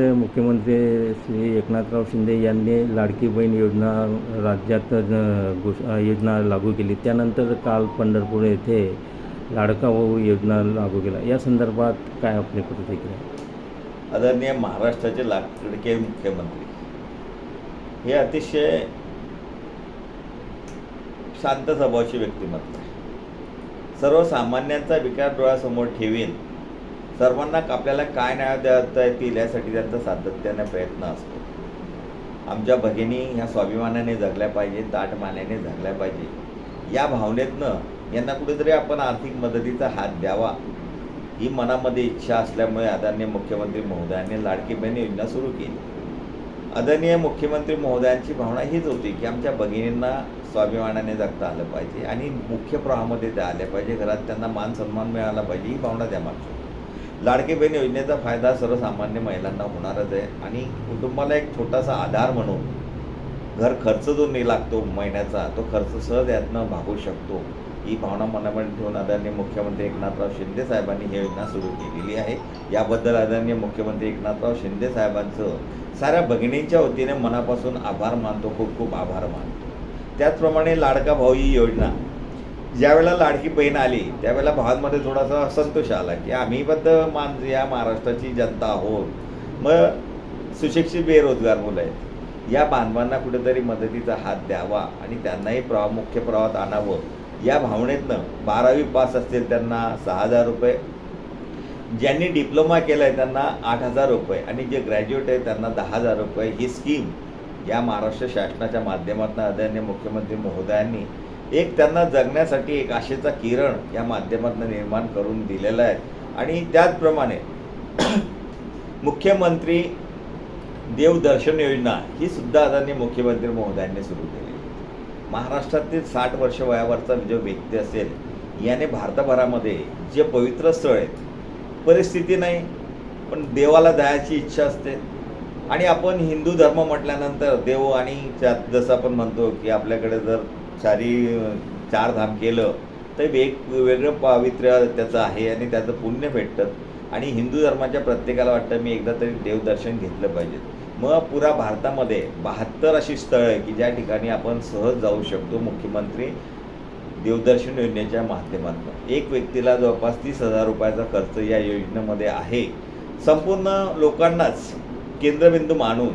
मुख्यमंत्री श्री एकनाथराव शिंदे यांनी लाडकी बहीण योजना राज्यात घोष योजना लागू केली. त्यानंतर काल पंढरपूर येथे लाडका भाऊ योजना लागू केला. या संदर्भात काय आपली प्रतिक्रिया? आदरणीय महाराष्ट्राचे लाडके मुख्यमंत्री हे अतिशय शांत स्वभावाचे व्यक्तिमत्व सर्वसामान्यांचा विकास डोळ्यासमोर ठेवीन सर्वांना आपल्याला काय न्याय देता येतील यासाठी त्यांचा सातत्याने प्रयत्न असतो. आमच्या भगिनी ह्या स्वाभिमानाने जगल्या पाहिजे ताट जगल्या पाहिजे या भावनेतनं यांना कुठेतरी आपण आर्थिक मदतीचा हात द्यावा. ही मनामध्ये इच्छा असल्यामुळे आदरणीय मुख्यमंत्री महोदयांनी लाडकी बहीण योजना सुरू केली. आदरणीय मुख्यमंत्री महोदयांची भावना हीच होती की आमच्या भगिनींना स्वाभिमानाने जगता आलं पाहिजे आणि मुख्य प्रवाहामध्ये त्या आल्या पाहिजे. घरात त्यांना मान सन्मान मिळाला पाहिजे ही भावना त्यामागची होती. लाडके बहीण योजनेचा फायदा सर्वसामान्य महिलांना होणारच आहे. आणि कुटुंबाला एक छोटासा आधार म्हणून घर खर्च जो नाही लागतो महिन्याचा तो खर्च सहज यातनं भागू शकतो. ही भावना मनामध्ये ठेवून आदरणीय मुख्यमंत्री एकनाथराव शिंदे साहेबांनी ही योजना सुरू केलेली आहे. याबद्दल आदरणीय मुख्यमंत्री एकनाथराव शिंदे साहेबांचं साऱ्या भगिनींच्या वतीने मनापासून आभार मानतो खूप खूप आभार मानतो. त्याचप्रमाणे लाडका भाऊ ही योजना ज्यावेळेला लाडकी बहीण आली त्यावेळेला भावांमध्ये थोडासा असंतोष आला की आम्हीबद्ध मान या महाराष्ट्राची जनता आहोत. मग सुशिक्षित बेरोजगार मुलं आहेत. या बांधवांना कुठेतरी मदतीचा हात द्यावा आणि त्यांनाही प्रवा मुख्य प्रवाहात आणावं. या भावनेतनं बारावी पास असतील त्यांना सहा हजार रुपये. ज्यांनी डिप्लोमा केला आहे त्यांना आठ हजार रुपये आणि जे ग्रॅज्युएट आहे त्यांना दहा हजार रुपये. ही स्कीम या महाराष्ट्र शासनाच्या माध्यमातून आदरणीय मुख्यमंत्री महोदयांनी एक त्यांना जगण्यासाठी एक आशेचा किरण या माध्यमातून निर्माण करून दिलेला आहे. आणि त्याचप्रमाणे मुख्यमंत्री देवदर्शन योजना ही सुद्धा आदरणीय मुख्यमंत्री महोदयांनी सुरू केली. महाराष्ट्रातील साठ वर्ष वयावरचा जो व्यक्ती असेल याने भारतभरामध्ये जे पवित्र स्थळ आहेत परिस्थिती नाही पण देवाला जायची इच्छा असते. आणि आपण हिंदू धर्म म्हटल्यानंतर देव आणि त्यात जसं आपण म्हणतो की आपल्याकडे जर चारी चार धाम केलं तर वेग वेगळं पावित्र्य त्याचं आहे आणि त्याचं पुण्य भेटतं. आणि हिंदू धर्माच्या प्रत्येकाला वाटतं मी एकदा तरी देवदर्शन घेतलं पाहिजे. मग पुरा भारतामध्ये बहात्तर अशी स्थळं आहे की ज्या ठिकाणी आपण सहज जाऊ शकतो मुख्यमंत्री देवदर्शन योजनेच्या माध्यमातून. एक व्यक्तीला जवळपास तीस हजार रुपयाचा खर्च या योजनेमध्ये आहे. संपूर्ण लोकांनाच केंद्रबिंदू मानून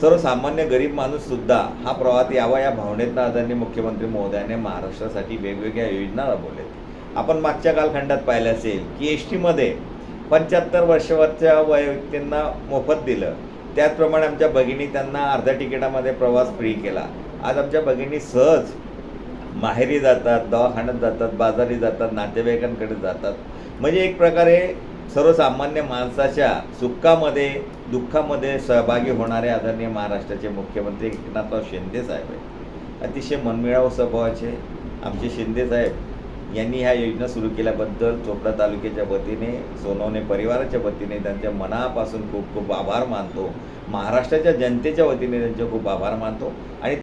सर्वसामान्य गरीब माणूससुद्धा हा प्रवाहात यावा या भावनेतनं आदरणीय मुख्यमंत्री महोदयाने महाराष्ट्रासाठी वेगवेगळ्या योजना राबवल्यात आपण मागच्या कालखंडात पाहिलं असेल की एस टीमध्ये पंच्याहत्तर वर्षावरच्या वय व्यक्तींना मोफत दिलं. त्याचप्रमाणे आमच्या भगिनी त्यांना अर्ध्या तिकिटामध्ये प्रवास फ्री केला. आज आमच्या भगिनी सहज माहेरी जातात दवाखान्यात जातात बाजारी जातात नातेवाईकांकडे जातात. म्हणजे एक प्रकारे सर्वसामान्य माणसाच्या सुखामध्ये दुःखामध्ये सहभागी होणारे आदरणीय महाराष्ट्राचे मुख्यमंत्री एकनाथराव शिंदे साहेब आहेत. अतिशय मनमिळाव स्वभावाचे आमचे शिंदे साहेब यांनी ह्या योजना सुरू केल्याबद्दल चोपडा तालुक्याच्या वतीने सोनवणे परिवाराच्या वतीने त्यांच्या मनापासून खूप खूप आभार मानतो. महाराष्ट्राच्या जनतेच्या वतीने त्यांचे खूप आभार मानतो. आणि